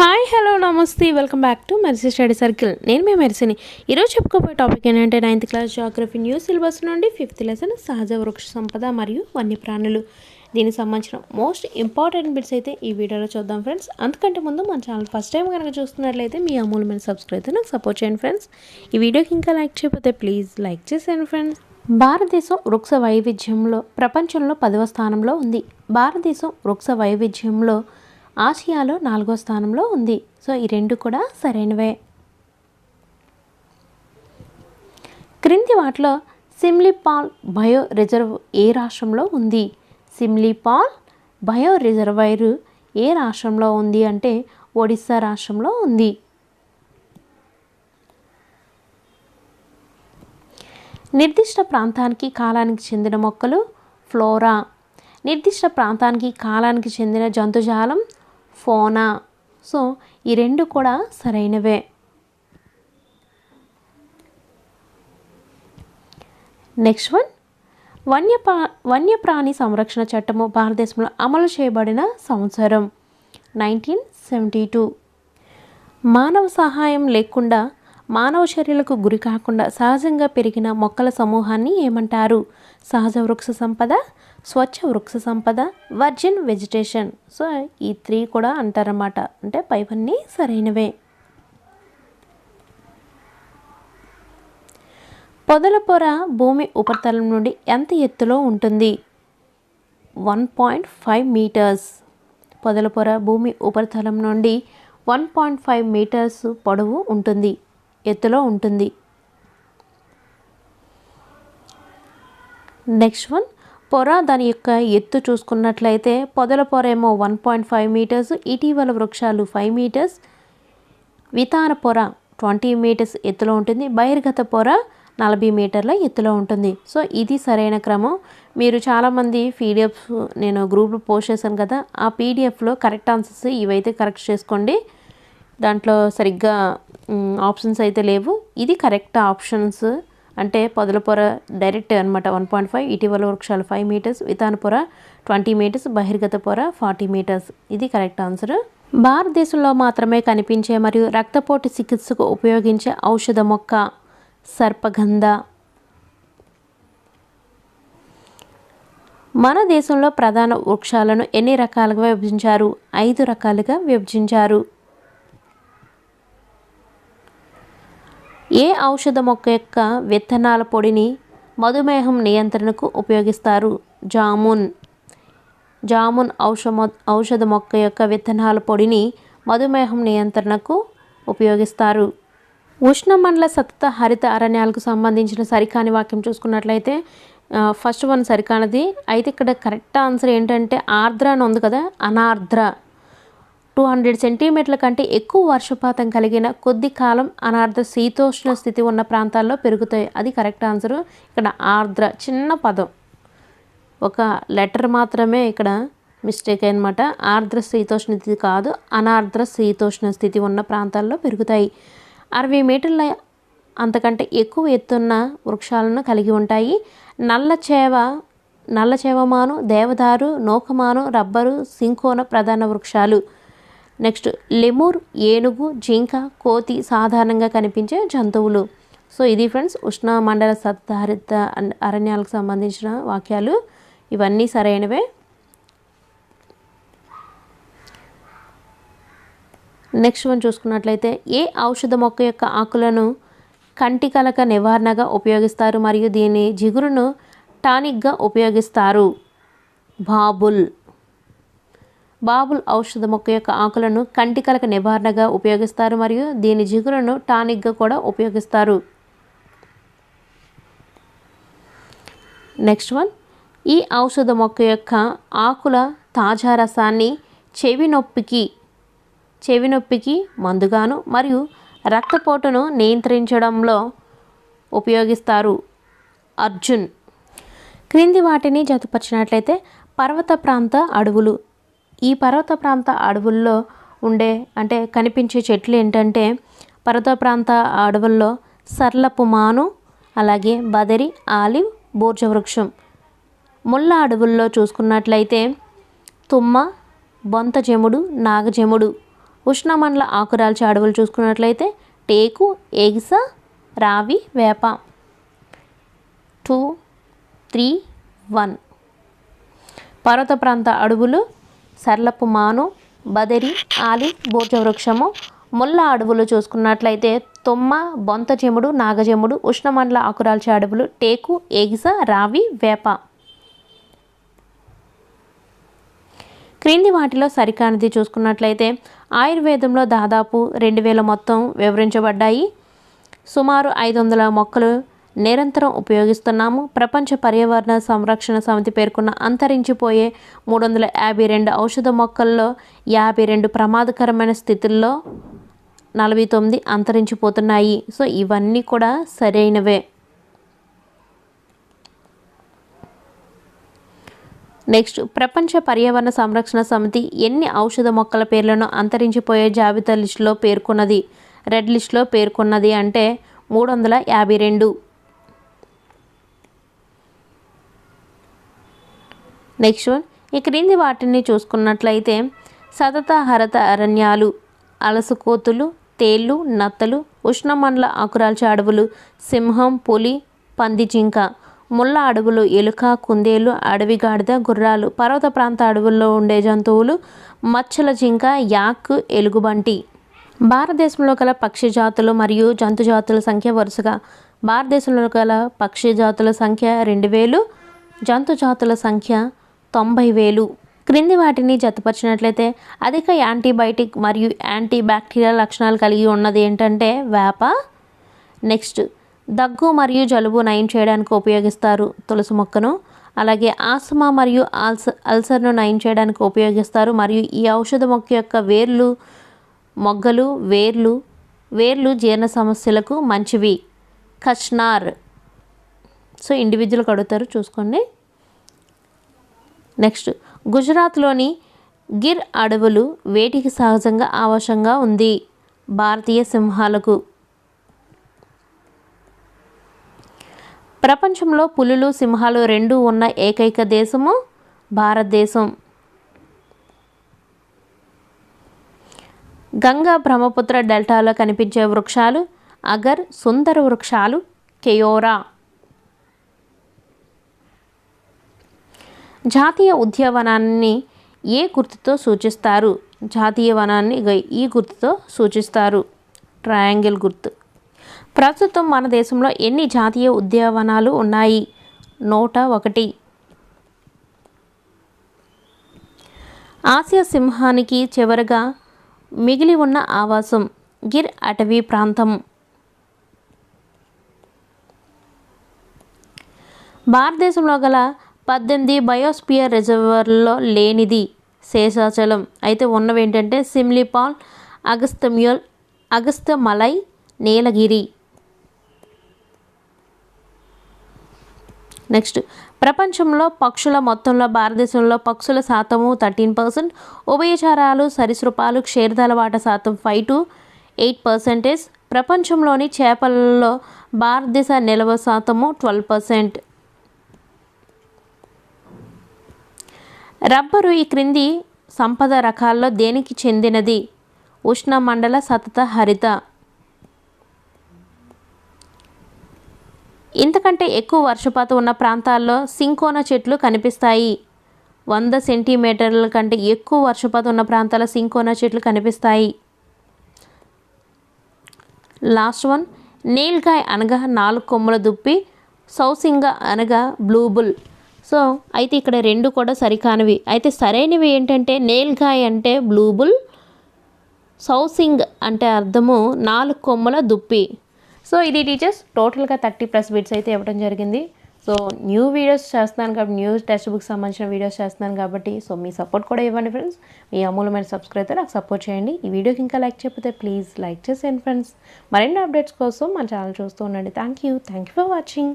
Hi hello namaste welcome back to Mercy study circle. నేను మీ మెర్సీని. ఈరోజు చెప్పుకోబోయే టాపిక్ ఏంటంటే ninth class geography new syllabus నుండి ఫిఫ్త్ లెసన్ సహజ వృక్ష సంపద మరియు వన్యప్రాణులు. దీనికి సంబంధించిన మోస్ట్ ఇంపార్టెంట్ బిట్స్ అయితే ఈ వీడియోలో చూద్దాం ఫ్రెండ్స్. అందుకంటే ముందు మన ఛానల్ ఫస్ట్ టైం కనుక చూస్తున్నట్లయితే మీ అమూల్యమైన సబ్స్క్రైబ్ అయితే నాకు సపోర్ట్ చేయండి ఫ్రెండ్స్. ఈ వీడియోకి ఇంకా లైక్ చేయకపోతే ప్లీజ్ లైక్ చేసేయండి ఫ్రెండ్స్. భారతదేశం వృక్ష వైవిధ్యంలో ప్రపంచంలో పదవ స్థానంలో ఉంది. భారతదేశం వృక్ష వైవిధ్యంలో ఆసియాలో నాలుగో స్థానంలో ఉంది. సో ఈ రెండు కూడా సరైనవే. క్రింది వాటిలో సిమ్లీపాల్ బయో రిజర్వ్ ఏ రాష్ట్రంలో ఉంది? సిమ్లీపాల్ బయో రిజర్వైరు ఏ రాష్ట్రంలో ఉంది అంటే ఒడిస్సా రాష్ట్రంలో ఉంది. నిర్దిష్ట ప్రాంతానికి కాలానికి చెందిన మొక్కలు ఫ్లోరా. నిర్దిష్ట ప్రాంతానికి కాలానికి చెందిన జంతుజాలం ఫోనా? సో ఈ రెండు కూడా సరైనవే. Next one. వన్యప్రా వన్యప్రాణి సంరక్షణ చట్టము భారతదేశంలో అమలు చేయబడిన సంవత్సరం. Nineteen seventy two. మానవ సహాయం లేకుండా మానవ చర్యలకు గురి కాకుండా సహజంగా పెరిగిన మొక్కల సమూహాన్ని ఏమంటారు? సహజ వృక్ష సంపద స్వచ్ఛ వృక్ష సంపద వర్జిన్ వెజిటేషన్ సో ఈ త్రీ కూడా అంటారన్నమాట. అంటే పైవన్నీ సరైనవే. పొదల పొర భూమి ఉపరితలం నుండి ఎంత ఎత్తులో ఉంటుంది? వన్ పాయింట్ ఫైవ్ మీటర్స్ పొదల పొర భూమి ఉపరితలం నుండి వన్ పాయింట్ ఫైవ్ మీటర్స్ పొడవు ఉంటుంది. ఎత్తులో ఉంటుంది. నెక్స్ట్ వన్ పొర దాని యొక్క ఎత్తు చూసుకున్నట్లయితే పొదల పొర ఏమో వన్ పాయింట్ ఫైవ్ మీటర్స్ ఇటీవల వృక్షాలు ఫైవ్ మీటర్స్ వితాన పొర ట్వంటీ మీటర్స్ ఎత్తులో ఉంటుంది బహిర్గత పొర నలభై మీటర్ల ఎత్తులో ఉంటుంది. సో ఇది సరైన క్రమం. మీరు చాలామంది పీడిఎఫ్ నేను గ్రూప్లో పోస్ట్ చేశాను కదా ఆ పీడిఎఫ్లో కరెక్ట్ ఆన్సర్స్ ఇవైతే కరెక్ట్ చేసుకోండి. దాంట్లో సరిగ్గా ఆప్షన్స్ అయితే లేవు. ఇది కరెక్ట్ ఆప్షన్స్ అంటే పొదల పొర డైరెక్ట్ అనమాట వన్ పాయింట్ ఫైవ్ ఇటీవల వృక్షాలు ఫైవ్ మీటర్స్ వితాన పొర ట్వంటీ మీటర్స్ బహిర్గత పొర ఫార్టీ మీటర్స్. ఇది కరెక్ట్ ఆన్సర్. భారతదేశంలో మాత్రమే కనిపించే మరియు రక్తపోటు చికిత్సకు ఉపయోగించే ఔషధ మొక్క సర్పగంధ. మన దేశంలో ప్రధాన వృక్షాలను ఎన్ని రకాలుగా విభజించారు? ఐదు రకాలుగా విభజించారు. ఏ ఔషధ మొక్క యొక్క విత్తనాల పొడిని మధుమేహం నియంత్రణకు ఉపయోగిస్తారు? జామున్. జామున్ ఔషధ ఔషధ మొక్క యొక్క విత్తనాల పొడిని మధుమేహం నియంత్రణకు ఉపయోగిస్తారు. ఉష్ణమండల సతత హరిత అరణ్యాలకు సంబంధించిన సరికాని వాక్యం చూసుకున్నట్లయితే ఫస్ట్ వన్ సరికానది. అయితే ఇక్కడ కరెక్ట్ ఆన్సర్ ఏంటంటే ఆర్ద్ర అని ఉంది కదా అనార్ద్ర. టూ హండ్రెడ్ సెంటీమీటర్ల కంటే ఎక్కువ వర్షపాతం కలిగిన కొద్ది కాలం అనార్ద్ర శీతోష్ణ స్థితి ఉన్న ప్రాంతాల్లో పెరుగుతాయి. అది కరెక్ట్ ఆన్సర్. ఇక్కడ ఆర్ద్ర చిన్న పదం. ఒక లెటర్ మాత్రమే ఇక్కడ మిస్టేక్ అనమాట ఆర్ద్ర శీతోష్ణ స్థితి కాదు అనార్ద్ర శీతోష్ణ స్థితి ఉన్న ప్రాంతాల్లో పెరుగుతాయి. అరవై మీటర్ల అంతకంటే ఎక్కువ ఎత్తున్న వృక్షాలను కలిగి ఉంటాయి. నల్ల చేవ నల్ల చేవమాను దేవదారు నోకమాను రబ్బరు సింకోన ప్రధాన వృక్షాలు. నెక్స్ట్ లెమూర్ ఏనుగు జింక కోతి సాధారణంగా కనిపించే జంతువులు. సో ఇది ఫ్రెండ్స్ ఉష్ణ మండల సత్తారిత అరణ్యాలకు సంబంధించిన వాక్యాలు. ఇవన్నీ సరైనవే. నెక్స్ట్ వన్ చూసుకున్నట్లయితే ఏ ఔషధ మొక్క యొక్క ఆకులను కంటి కలక నివారణగా ఉపయోగిస్తారు? మరియు దీని జిగురును టానిక్గా ఉపయోగిస్తారు? బాబుల్. బాబుల్ ఔషధ మొక్క యొక్క ఆకులను కంటికలక నివారణగా ఉపయోగిస్తారు మరియు దీని జిగురును టానిక్గా కూడా ఉపయోగిస్తారు. Next one. ఈ ఔషధ మొక్క యొక్క ఆకుల తాజా రసాన్ని చెవి నొప్పికి చెవి నొప్పికి మందుగాను మరియు రక్తపోటును నియంత్రించడంలో ఉపయోగిస్తారు. అర్జున్. క్రింది వాటిని జతపరిచినట్లయితే పర్వత ప్రాంత అడవులు ఈ పర్వత ప్రాంత అడవుల్లో ఉండే అంటే కనిపించే చెట్లు ఏంటంటే పర్వత ప్రాంత అడవుల్లో సర్లపు మాను అలాగే బదరి ఆలివ్ బోర్జ వృక్షం. ముళ్ళ అడవుల్లో చూసుకున్నట్లయితే తుమ్మ బొంతజముడు నాగజముడు ఉష్ణమండల ఆకురాల్చే అడవులు చూసుకున్నట్లయితే టేకు ఎగిస రావి వేప. Two three one. పర్వత ప్రాంత అడవులు సర్లపు మాను బదరి ఆలి బోర్జవృక్షము ముల్ల అడవులు చూసుకున్నట్లయితే తొమ్మ బొంత నాగజముడు నాగజెముడు ఉష్ణమండల ఆకురాల్చే అడవులు టేకు ఎగిస రావి వేప. క్రింది వాటిలో సరికానిది చూసుకున్నట్లయితే ఆయుర్వేదంలో దాదాపు రెండు వేల మొత్తం వివరించబడ్డాయి. సుమారు ఐదు వందల మొక్కలు నిరంతరం ఉపయోగిస్తున్నాము. ప్రపంచ పర్యావరణ సంరక్షణ సమితి పేర్కొన్న అంతరించిపోయే మూడు వందల యాభై రెండు ఔషధ మొక్కల్లో యాభై రెండు ప్రమాదకరమైన స్థితుల్లో నలభై తొమ్మిది అంతరించిపోతున్నాయి. సో ఇవన్నీ కూడా సరైనవే. నెక్స్ట్ ప్రపంచ పర్యావరణ సంరక్షణ సమితి ఎన్ని ఔషధ మొక్కల పేర్లను అంతరించిపోయే జాబితా లిస్టులో పేర్కొన్నది? రెడ్ లిస్టులో పేర్కొన్నది అంటే మూడు వందల యాభై రెండు. నెక్స్ట్ వన్ ఈ క్రింది వాటిని చూసుకున్నట్లయితే సతత హరత అరణ్యాలు అలసకోతులు తేళ్ళు నత్తలు ఉష్ణమండల ఆకురాల్చే అడవులు సింహం పులి పంది జింక ముళ్ళ అడవులు ఎలుక కుందేలు అడవి గాడిద గుర్రాలు పర్వత ప్రాంత అడవుల్లో ఉండే జంతువులు మచ్చల జింక యాక్ ఎలుగుబంటి. భారతదేశంలో గల పక్షి జాతులు మరియు జంతు జాతుల సంఖ్య వరుసగా భారతదేశంలో గల పక్షి జాతుల సంఖ్య రెండు వేలు జంతు జాతుల సంఖ్య తొంభై వేలు. క్రింది వాటిని జతపరిచినట్లయితే అధిక యాంటీబయాటిక్ మరియు యాంటీ బ్యాక్టీరియల్ లక్షణాలు కలిగి ఉన్నది ఏంటంటే వేప. నెక్స్ట్ దగ్గు మరియు జలుబు నయం చేయడానికి ఉపయోగిస్తారు తులసి మొక్కను. అలాగే ఆస్తమా మరియు ఆల్స అల్సర్ను నయం చేయడానికి ఉపయోగిస్తారు. మరియు ఈ ఔషధ మొక్క యొక్క వేర్లు మొగ్గలు వేర్లు వేర్లు జీర్ణ సమస్యలకు మంచివి. కచ్నార్ సో ఇండివిజువల్ కడుగుతారు చూసుకోండి. నెక్స్ట్ గుజరాత్లోని గిర్ అడవులు వేటికి సహజంగా ఆవశ్యంగా ఉంది. భారతీయ సింహాలకు. ప్రపంచంలో పులులు సింహాలు రెండు ఉన్న ఏకైక దేశము భారతదేశం. గంగా బ్రహ్మపుత్ర డెల్టాలో కనిపించే వృక్షాలు అగర్ సుందర వృక్షాలు కెయోరా. జాతీయ ఉద్యానవనాన్ని ఏ గుర్తుతో సూచిస్తారు? జాతీయ వనాన్ని ఈ గుర్తుతో సూచిస్తారు. ట్రయాంగిల్ గుర్తు. ప్రస్తుతం మన దేశంలో ఎన్ని జాతీయ ఉద్యానవనాలు ఉన్నాయి? నూట ఒకటి. ఆసియా సింహానికి చివరగా మిగిలి ఉన్న ఆవాసం గిర్ అటవీ ప్రాంతం. భారతదేశంలో గల పద్దెనిమిది బయోస్పియర్ రిజర్వర్లో లేనిది శేషాచలం. అయితే ఉన్నవి ఏంటంటే సిమ్లిపాల్ అగస్తమ్యూల్ అగస్తమలై నీలగిరి. నెక్స్ట్. ప్రపంచంలో పక్షుల మొత్తంలో భారతదేశంలో పక్షుల శాతము థర్టీన్ పర్సెంట్ ఉభయచారాలు సరీసృపాలు క్షీరదలవాట శాతం ఫైవ్ టు ఎయిట్ పర్సెంటేజ్. ప్రపంచంలోని చేపలలో భారతదేశ నిల్వ శాతము ట్వెల్వ్ పర్సెంట్. రబ్బరు ఈ క్రింది సంపద రకాల్లో దేనికి చెందినది? ఉష్ణమండల సతత హరిత. ఇంతకంటే ఎక్కువ వర్షపాతం ఉన్న ప్రాంతాల్లో సింకోన చెట్లు కనిపిస్తాయి. వంద సెంటీమీటర్ల కంటే ఎక్కువ వర్షపాతం ఉన్న ప్రాంతాల్లో సింకోన చెట్లు కనిపిస్తాయి. లాస్ట్ వన్ నీల్కాయ్ అనగా నాలుగు కొమ్మల దుప్పి సౌసింగ అనగా బ్లూబుల్ సో అయితే ఇక్కడ రెండు కూడా సరికానివి. అయితే సరైనవి ఏంటంటే నేల్గాయ్ అంటే బ్లూబుల్ సౌసింగ్ అంటే అర్థము నాలుగు కొమ్మల దుప్పి. సో ఇది టీచర్స్ టోటల్గా థర్టీ ప్లస్ బిట్స్ అయితే ఇవ్వడం జరిగింది. సో న్యూ వీడియోస్ చేస్తున్నాను కాబట్టి న్యూ టెక్స్ట్ బుక్ సంబంధించిన వీడియోస్ చేస్తున్నాను కాబట్టి సో మీ సపోర్ట్ కూడా ఇవ్వండి ఫ్రెండ్స్ మీ అమూలమైన సబ్స్క్రైబ్ నాకు సపోర్ట్ చేయండి. ఈ వీడియోకి ఇంకా లైక్ చెప్పితే ప్లీజ్ లైక్ చేసేయండి ఫ్రెండ్స్ మరిన్ని అప్డేట్స్ కోసం మన ఛానల్ చూస్తూ ఉండండి. Thank you thank you for watching